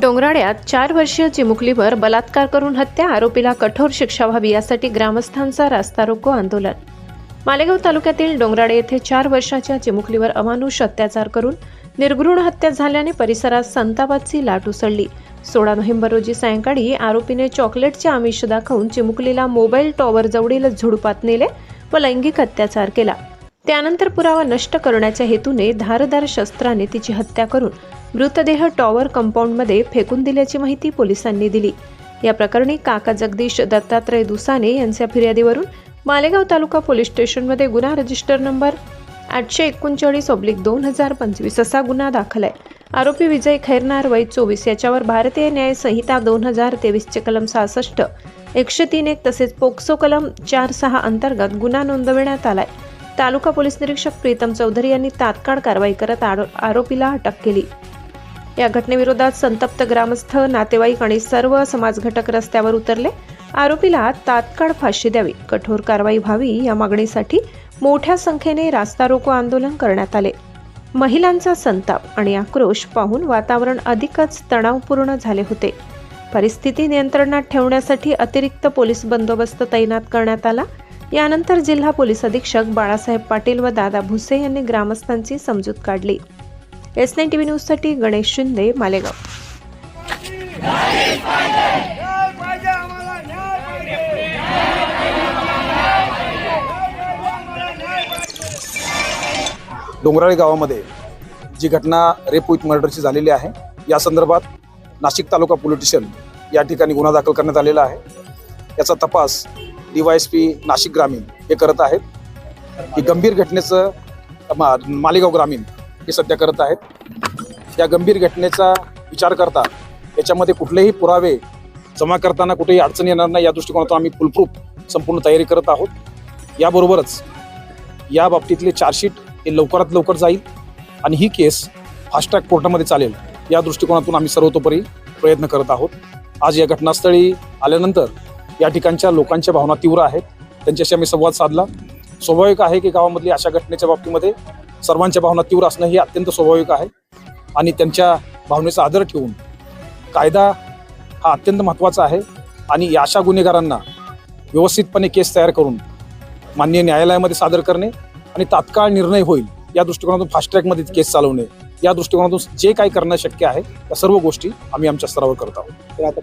डोंगराड्यात चार वर्षीय चिमुकलीवर बलात्कार करून हत्या आरोपीला कठोर शिक्षा व्हावी यासाठी ग्रामस्थांचा रास्ता रोको आंदोलन. मालेगाव तालुक्यातील डोंगराडे येथे चार वर्षाच्या चिमुकलीवर अमानुष अत्याचार करून निर्घृण हत्या झाल्याने परिसरात संतापाची लाट उसळली. सोळा नोव्हेंबर रोजी सायंकाळी आरोपीने चॉकलेटचे आमिष दाखवून चिमुकलीला मोबाईल टॉवर जवळील झुडपात नेले व लैंगिक अत्याचार केला. त्यानंतर पुरावा नष्ट करण्याच्या हेतूने धारदार शस्त्राने तिची हत्या करून मृतदेह टॉवर कंपाऊंडमध्ये फेकून दिल्याची माहिती पोलिसांनी दिली. या प्रकरणी काका जगदीश दत्तात्रय दुसाने यांच्या फिर्यादीवरून मालेगाव तालुका पोलीस स्टेशनमध्ये गुन्हा रजिस्टर नंबर आठशे एकोणचाळीस ऑब्लिक दोन हजार पंचवीस असा गुन्हा दाखल आहे. आरोपी विजय खैरनार वय चोवीस याच्यावर भारतीय न्याय संहिता दोन हजार तेवीसचे कलम सहासष्ट एकशे तीन एक तसेच पोक्सो कलम चार सहा अंतर्गत गुन्हा नोंदविण्यात आलाय. तालुका पोलीस निरीक्षक प्रीतम चौधरी यांनी तात्काळ कारवाई करत आरो- आरोपीला अटक केली. या घटनेविरोधात संतप्त ग्रामस्थ नातेवाईक आणि सर्व समाज घटक रस्त्यावर उतरले. आरोपीला तात्काळ फाशी द्यावी. कठोर कारवाई व्हावी या मागणीसाठी मोठ्या संख्येने रास्ता रोको आंदोलन करण्यात आले. महिलांचा संताप आणि आक्रोश पाहून वातावरण अधिकच तणावपूर्ण झाले होते. परिस्थिती नियंत्रणात ठेवण्यासाठी अतिरिक्त पोलीस बंदोबस्त तैनात करण्यात आला. यानंतर जिल्हा पोलीस अधीक्षक बाळासाहेब पाटील व दादा भुसे यांनी ग्रामस्थांची समजूत काढली. एस नाईन टी व्ही न्यूजसाठी गणेश शिंदे मालेगाव. डोंगराळी गावामध्ये जी घटना रेप विथ मर्डरची झालेली आहे या संदर्भात नाशिक तालुका पोलीस स्टेशन या ठिकाणी गुन्हा दाखल करण्यात आलेला आहे. याचा तपास डीवायएसपी नाशिक ग्रामीण हे करत आहेत. ही गंभीर घटनेचं मा- मालेगाव ग्रामीण हे सध्या करत आहेत. या गंभीर घटनेचा विचार करता याच्यामध्ये कुठलेही पुरावे जमा करताना कुठेही अडचण येणार नाही या दृष्टिकोनातून आम्ही फुलप्रूफ संपूर्ण तयारी करत आहोत. याबरोबरच या बाबतीतले चार्जशीट हे लवकरात लवकर जाईल आणि ही केस फास्ट्रॅक कोर्टामध्ये चालेल या दृष्टिकोनातून आम्ही सर्वतोपरी प्रयत्न करत आहोत. आज या घटनास्थळी आल्यानंतर या ठिकाणच्या लोकांच्या भावना तीव्र आहेत. त्यांच्याशी आम्ही संवाद साधला. स्वाभाविक आहे की गावामधली अशा घटनेच्या बाबतीमध्ये सर्वांच्या भावना तीव्र असणं हे अत्यंत स्वाभाविक आहे. आणि त्यांच्या भावनेचा आदर ठेवून कायदा हा अत्यंत महत्त्वाचा आहे. आणि या अशा गुन्हेगारांना व्यवस्थितपणे केस तयार करून मान्य न्यायालयामध्ये सादर करणे आणि तात्काळ निर्णय होईल या दृष्टिकोनातून फास्ट ट्रॅकमध्ये केस चालवणे. या दृष्टिकोनातून जे काही करणं शक्य आहे त्या सर्व गोष्टी आम्ही आमच्या स्तरावर करत आहोत.